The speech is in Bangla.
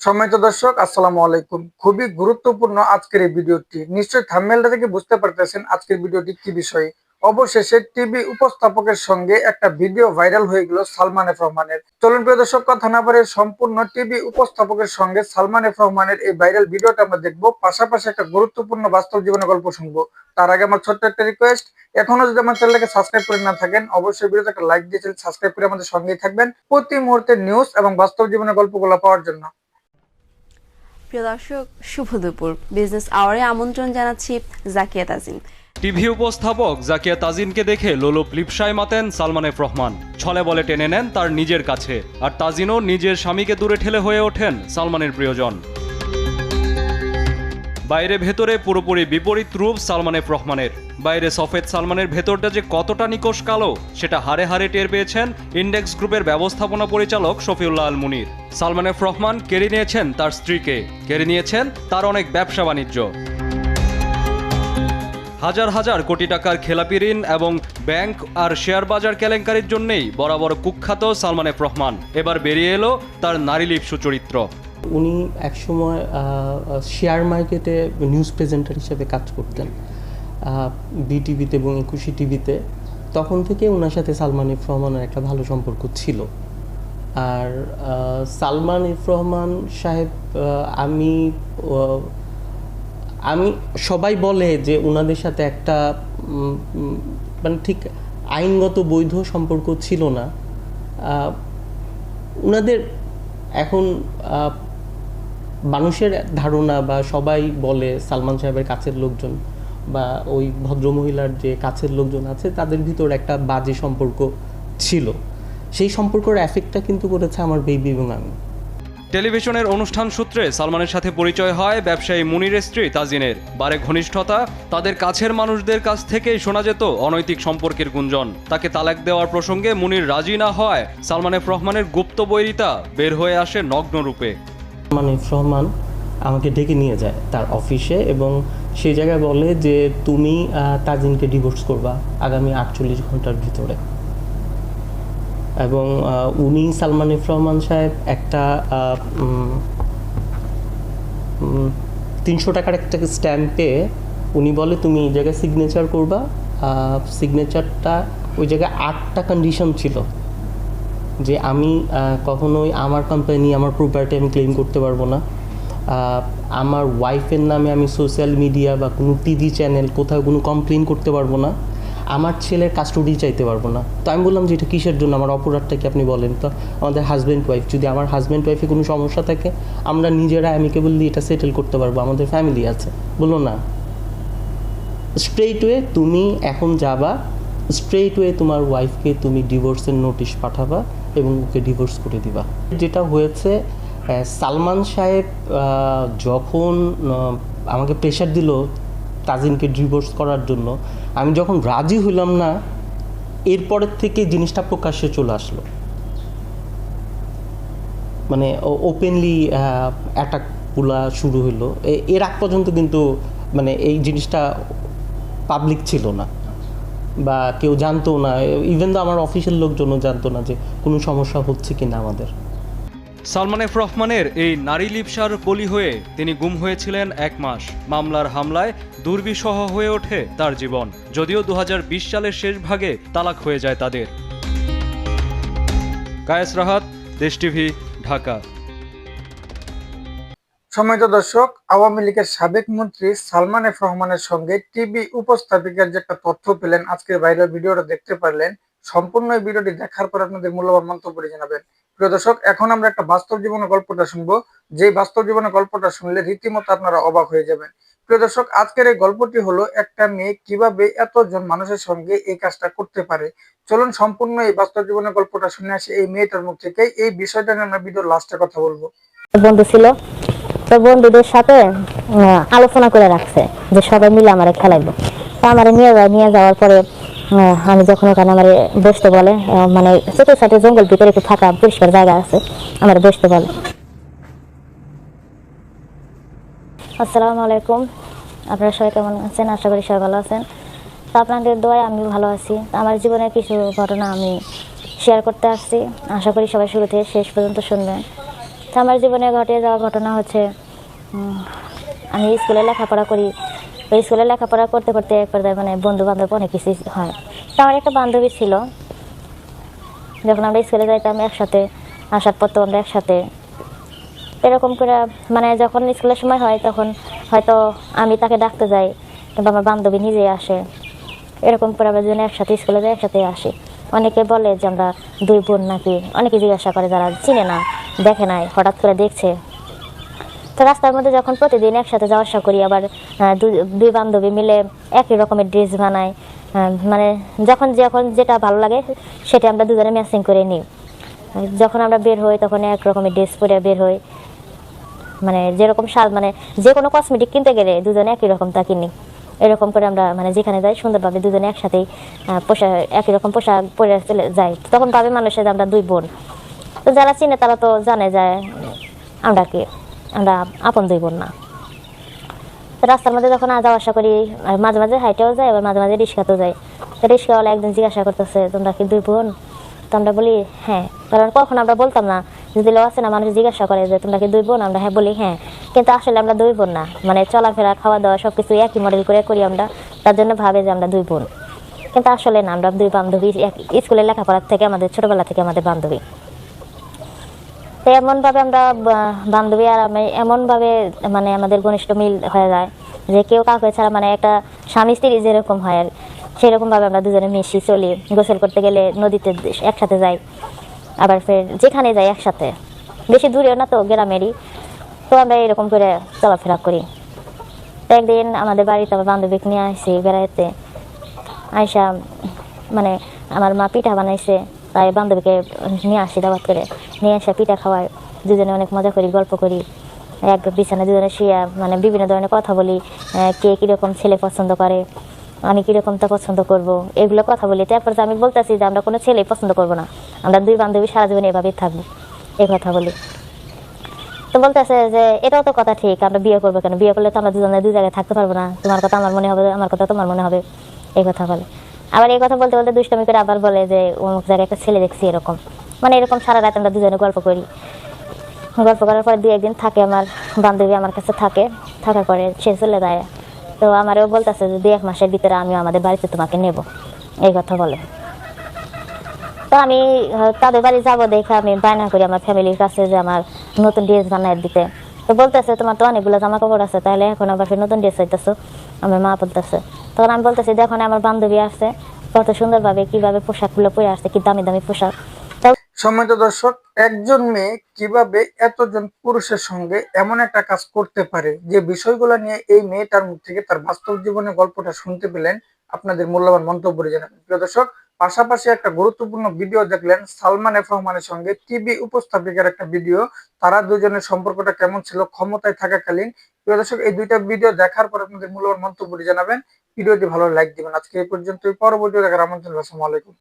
সম্মানিত দর্শক, আসসালামু আলাইকুম। খুবই গুরুত্বপূর্ণ আজকের এই ভিডিওটি। নিশ্চয়ই থাম্বনেলটা থেকে বুঝতে পারতেছেন আজকের ভিডিওটি কি বিষয়ে। অবশেষে টিভি উপস্থাপকের সঙ্গে একটা ভিডিও ভাইরাল হয়ে গেল সালমান এফ রহমানের। চলুন প্রিয় দর্শক, কথা না পারে সম্পূর্ণ টিভি উপস্থাপকের সঙ্গে সালমান এফ রহমানের এই ভাইরাল ভিডিওটা আমরা দেখব। পাশাপাশি একটা গুরুত্বপূর্ণ বাস্তব জীবনের গল্প শুনব। তার আগে আমার ছোট্ট একটা রিকোয়েস্ট এখনও যদি আমার চ্যানেলটাকে সাবস্ক্রাইব করে না থাকেন, অবশ্যই ভিডিওতে একটা লাইক দিয়ে সাবস্ক্রাইব করে আমাদের সঙ্গেই থাকবেন। প্রতি মুহূর্তে নিউজ এবং বাস্তব জীবনের গল্পগুলো পাওয়ার জন্য। প্রিয় দর্শক, শুভ দুপুর। বিজনেস আওয়ারে আমন্ত্রণ জানাচ্ছি জাকিয়া তাজিম টিভি উপস্থাপক জাকিয়া তাজিনকে দেখে লোলো লিপসায় মাতেন সালমান এফ রহমান। ছলে বলে টেনে নেন তার নিজের কাছে, আর তাজিনও নিজের স্বামীকে দূরে ঠেলে হয়ে ওঠেন সালমানের প্রিয়জন। বাইরে ভেতরে পুরোপুরি বিপরীত রূপ সালমান এফ রহমানের। বাইরে সফেদ সালমানের ভেতরটা যে কতটা নিকোষ কালো, সেটা হারে হারে টের পেয়েছেন ইন্ডেক্স গ্রুপের ব্যবস্থাপনা পরিচালক শফিউল্লাহ আল মুনির। সালমান এফ রহমান কেড়ে নিয়েছেন তার স্ত্রীকে, কেড়ে নিয়েছেন তার অনেক ব্যবসা বাণিজ্য। হাজার হাজার কোটি টাকার খেলাপি ঋণ এবং ব্যাংক আর শেয়ার বাজার কেলেঙ্কারির জন্যই বরাবর কুখ্যাত সালমান এফ রহমান। এবার বেরিয়ে এলো তার নারীলিপসু চরিত্র। উনি একসময় শেয়ার মার্কেটে নিউজ প্রেজেন্টার হিসেবে কাজ করতেন বিটিভিতে এবং একুশে টিভিতে তখন থেকে ওনার সাথে সালমান ইফ রহমানের একটা ভালো সম্পর্ক ছিল। আর সালমান ইফ রহমান সাহেব আমি আমি, সবাই বলে যে ওনাদের সাথে একটা মানে ঠিক আইনগত বৈধ সম্পর্ক ছিল না। ওনাদের এখন মানুষের ধারণা বা সবাই বলে সালমান সাহেবের কাছের লোকজন বা ওই ভদ্রমহিলার যে কাছের লোকজন আছে, তাদের ভিতর একটা বাজে সম্পর্ক ছিল। সেই সম্পর্কের এফেক্টটা কিন্তু করেছে আমার বেবি এবং আমি। টেলিভিশনের অনুষ্ঠান সূত্রে সালমানের সাথে পরিচয় হয় ব্যবসায়ী মুনিরের স্ত্রী তাজিনের। বারে ঘনিষ্ঠতা, তাদের কাছের মানুষদের কাছ থেকেই শোনা যেত অনৈতিক সম্পর্কের গুঞ্জন। তাকে তালাক দেওয়ার প্রসঙ্গে মুনির রাজি না হয় সালমানের রহমানের গুপ্ত বৈরিতা বের হয়ে আসে নগ্ন রূপে মানে রহমান আমাকে ডেকে নিয়ে যায় তার অফিসে এবং সেই জায়গায় বলে যে, তুমি তাজিনকে ডিভোর্স করবা আগামী আটচল্লিশ ঘণ্টার ভিতরে। এবং উনি সালমান ইফ রহমান সাহেব একটা তিনশো টাকার একটা স্ট্যাম্পে উনি বলে, তুমি এই জায়গায় সিগনেচার করবা। সিগনেচারটা ওই জায়গায় আটটা কন্ডিশন ছিল। যে আমি কখনোই আমার কোম্পানি আমার প্রপার্টি আমি ক্লেম করতে পারব না। আমার ওয়াইফের নামে আমি সোশ্যাল মিডিয়া বা কোনো টিভি চ্যানেল কোথাও কোনো কমপ্লেন করতে পারব না। আমার ছেলের কাস্টডি চাইতে পারব না। তো আমি বললাম যে এটা কিসের জন্য? আমার অপরাধটা কি আপনি বলেন? তো আমাদের হাজব্যান্ড ওয়াইফ যদি আমার হাজব্যান্ড ওয়াইফে কোনো সমস্যা থাকে, আমরা নিজেরা অ্যামিকেবলি এটা সেটেল করতে পারব। আমাদের ফ্যামিলি আছে। বলো না। স্ট্রেট ওয়ে তুমি এখন যাবা। স্ট্রেট ওয়ে তোমার ওয়াইফকে তুমি ডিভোর্সের নোটিশ পাঠাবা। এবং ওকে ডিভোর্স করে দিবা। যেটা হয়েছে সালমান সাহেব যখন আমাকে প্রেশার দিল তাজিনকে ডিভোর্স করার জন্য, আমি যখন রাজি হইলাম না, এরপরের থেকে জিনিসটা প্রকাশ্যে চলে আসলো। মানে ওপেনলি অ্যাটাকগুলা শুরু এ- এর আগ পর্যন্ত কিন্তু মানে এই জিনিসটা পাবলিক ছিল না। বা কেউ জানতো না ইভেন তো আমার অফিসের লোকজনও জানতো না যে কোনো সমস্যা হচ্ছে কি না আমাদের। সালমান এফ রহমানের এই নারী লিপসার বলি হয়ে তিনি গুম হয়েছিলেন এক মাস। মামলার হামলায় দুর্বিষহ হয়ে ওঠে তার জীবন। যদিও দু হাজার বিশ সালের শেষ ভাগে তালাক হয়ে যায় তাদের। কায়েস রাহাত, দেশ টিভি, ঢাকা। সম্মানিত দর্শক, আওয়ামী লীগের সাবেক মন্ত্রী সালমান এফ রহমানের সঙ্গে টিভি উপস্থাপিকার যে একটা তথ্য পেলেন, আজকের ভাইরাল ভিডিওটা দেখতে পারলেন। সম্পূর্ণ এই ভিডিওটি দেখার পর আপনাদের মূল্যবান মন্তব্যটি জানাবেন। প্রিয় দর্শক, এখন আমরা একটা বাস্তব জীবনের গল্পটা শুনব। যে বাস্তব জীবনের গল্পটা শুনলে রীতিমতো আপনারা অবাক হয়ে যাবেন। প্রিয় দর্শক, আজকের এই গল্পটি হলো একটা মেয়ে কীভাবে এতজন মানুষের সঙ্গে এই কাজটা করতে পারে। চলুন সম্পূর্ণ এই বাস্তব জীবনের গল্পটা শুনে আসি। এই মেয়েটার মুখ থেকে এই বিষয়টা নিয়ে আমরা ভিডিওর লাস্টে কথা বলব। বন্ধু ছিল। তো বন্ধুদের সাথে আলোচনা করে রাখছে যে সবাই মিলে আমারে খেলাইবো। আমারে নিয়ে যায়, নিয়ে যাওয়ার পরে আমি যখন ওখানে আমার বসতে বলে মানে ছোট সাথে জঙ্গল ভিতরে একটু থাকা পরিষ্কার জায়গা আছে, আমার বসতে বলে। আসসালামু আলাইকুম আপনারা সবাই কেমন আছেন? আশা করি সবাই ভালো আছেন। তো আপনাদের দোয়ায় আমি ভালো আছি। আমার জীবনের কিছু ঘটনা আমি শেয়ার করতে আসছি। আশা করি সবাই শুরু থেকে শেষ পর্যন্ত শুনবেন। আমার জীবনে ঘটে যাওয়া ঘটনা হচ্ছে আমি স্কুলে লেখাপড়া করি। ওই স্কুলে লেখাপড়া করতে করতে এক পর্যায়ে মানে বন্ধু বান্ধব অনেক কিছু হয়। তো আমার একটা বান্ধবী ছিল, যখন আমরা স্কুলে যাইতাম একসাথে আসার পর তো আমরা একসাথে। এরকম করে মানে যখন স্কুলের সময় হয় তখন হয়তো আমি তাকে ডাকতে যাই কিংবা আমার বান্ধবী নিজেই আসে। এরকম করে আমরা দুজনে একসাথে স্কুলে যাই, একসাথে আসি। অনেকে বলে যে আমরা দুই বোন নাকি, অনেকে জিজ্ঞাসা করে যারা চিনে না। দেখে নাই, হঠাৎ করে দেখছে। তো রাস্তার মধ্যে যখন প্রতিদিন একসাথে যাওয়া আসা করি, আবার দুই বান্ধবী মিলে একই রকমের ড্রেস বানাই মানে যখন যখন যেটা ভালো লাগে, সেটা আমরা দুজনে ম্যাচিং করে নিই। যখন আমরা বের হই, তখন এক রকমের ড্রেস পরে বের হই। মানে যেরকম সাজ মানে যে কোনো কসমেটিক কিনতে গেলে দুজনে একই রকম তা কিনি। এরকম করে আমরা মানে যেখানে যাই, সুন্দরভাবে দুজনে একসাথেই পোশাক, একই রকম পোশাক পরে চলে যাই। তখন ভাবে মানুষের আমরা দুই বোন। তো যারা চিনে তারা তো জানে যে আমরা কি, আমরা আপন দুই না। রাস্তার মধ্যে যখন যাওয়া আসা করি মাঝে মাঝে হাইটেও যাই, আবার মাঝে মাঝে রিক্সাতেও যাই। তো রিক্সাওয়ালা একদিন জিজ্ঞাসা করতেছে, তোমরা কি দুই বোন? তো আমরা বলি হ্যাঁ। কারণ কখন আমরা বলতাম না, যদি লোক আছে না, মানুষ জিজ্ঞাসা করে যে, তোমরা কি দুই বোন? আমরা হ্যাঁ বলি হ্যাঁ। কিন্তু আসলে আমরা দুই বোন না। মানে চলাফেরা খাওয়া দাওয়া সব কিছু একই মডেল করে করি আমরা। তার জন্য ভাবে যে আমরা দুই বোন। কিন্তু আসলে না, আমরা দুই বান্ধবী স্কুলে লেখাপড়ার থেকে আমাদের, ছোটবেলা থেকে আমাদের বান্ধবী। এমনভাবে আমরা বান্ধবী আর আমি এমনভাবে মানে আমাদের ঘনিষ্ঠ মিল হয়ে যায় যে কেউ কাউকে ছাড়া মানে একটা স্বামী স্ত্রী যেরকম হয় সেরকমভাবে আমরা দুজনে মিশি, চলি, গোসল করতে গেলে নদীতে একসাথে যাই, আবার ফের যেখানে যাই একসাথে। বেশি দূরেও না তো, গ্রামেরই। তো আমরা এরকম করে চলাফেরা করি। তো একদিন আমাদের বাড়িতে আমার বান্ধবীকে নিয়ে আসি বেড়াইতে। আয়সা মানে আমার মা পিঠা বানাইছে। তাই বান্ধবীকে নিয়ে আসি দাওয়াত করে। নিয়ে এসে পিঠা খাওয়াই, দুজনে অনেক মজা করি, গল্প করি। এক বিছানা দুজনে শুয়ে মানে বিভিন্ন ধরনের কথা বলি কে কীরকম ছেলে পছন্দ করে, আমি কীরকম তা পছন্দ করব, এগুলো কথা বলি। তারপর আমি বলতেছি যে আমরা কোনো ছেলেই পছন্দ করব না, আমরা দুই বান্ধবী সারা জীবন এভাবেই থাকব এই কথা বলি। তো বলতেছে যে, এটাও তো কথা ঠিক, আমরা বিয়ে করব কেন? বিয়ে করলে তো আমরা দুজনে দুই জায়গায় থাকতে পারব না। তোমার কথা আমার মনে হবে, আমার কথা তোমার মনে হবে এই কথা বলে। আবার এই কথা বলতে বলতে দুষ্টামি করে আবার বলে যে, অমুক জায়গায় একটা ছেলে দেখছি এরকম। মানে এরকম সারা রাত আমরা দুজনে গল্প করি। গল্প করার পর দুই একদিন থাকে আমার বান্ধবী আমার কাছে থাকে। থাকার পরে সে চলে যায়। তো আমারও বলতেছে যে, দুই এক মাসের ভিতরে আমিও আমাদের বাড়িতে তোমাকে নেব। এই কথা বলে। তো আমি, তাদের বাড়ি যাব দেখে আমি বায়না করি আমার ফ্যামিলির কাছে যে, আমার নতুন ড্রেস বানায় দিতে। তো বলতেছে, তোমার তো অনেকগুলো জামা কাপড় আছে, তাহলে এখন আবার নতুন ড্রেস হইতেছো আমার মা বলতেছে তখন আমি বলতেছি, দেখো আমার বান্ধবী আসছে কত সুন্দরভাবে কীভাবে পোশাকগুলো পরে আসছে, কি দামি দামি পোশাক। সম্মানিত দর্শক, একজন মেয়ে কীভাবে এতজন পুরুষের সঙ্গে এমন একটা কাজ করতে পারে? যে বিষয়গুলো নিয়ে এই মেয়েটার মুখ থেকে তার বাস্তব জীবনের গল্পটা শুনতে পেলেন আপনাদের মূল্যবান মন্তব্য জানাবেন। প্রিয় দর্শক, পাশাপাশি একটা গুরুত্বপূর্ণ ভিডিও দেখলেন সালমান এফ রহমানের সঙ্গে টিভি উপস্থাপিকার একটা ভিডিও। তারা দুজনের সম্পর্কটা কেমন ছিল, ক্ষমতায় থাকাকালীন। প্রিয় দর্শক, এই দুইটা ভিডিও দেখার পর আপনাদের মূল্যবান মন্তব্য জানাবেন। ভিডিওটি ভালো লাইক দিবেন। আজকে এই পর্যন্তই। পরবর্তী দেখার আমন্ত্রণ আসসালামু আলাইকুম।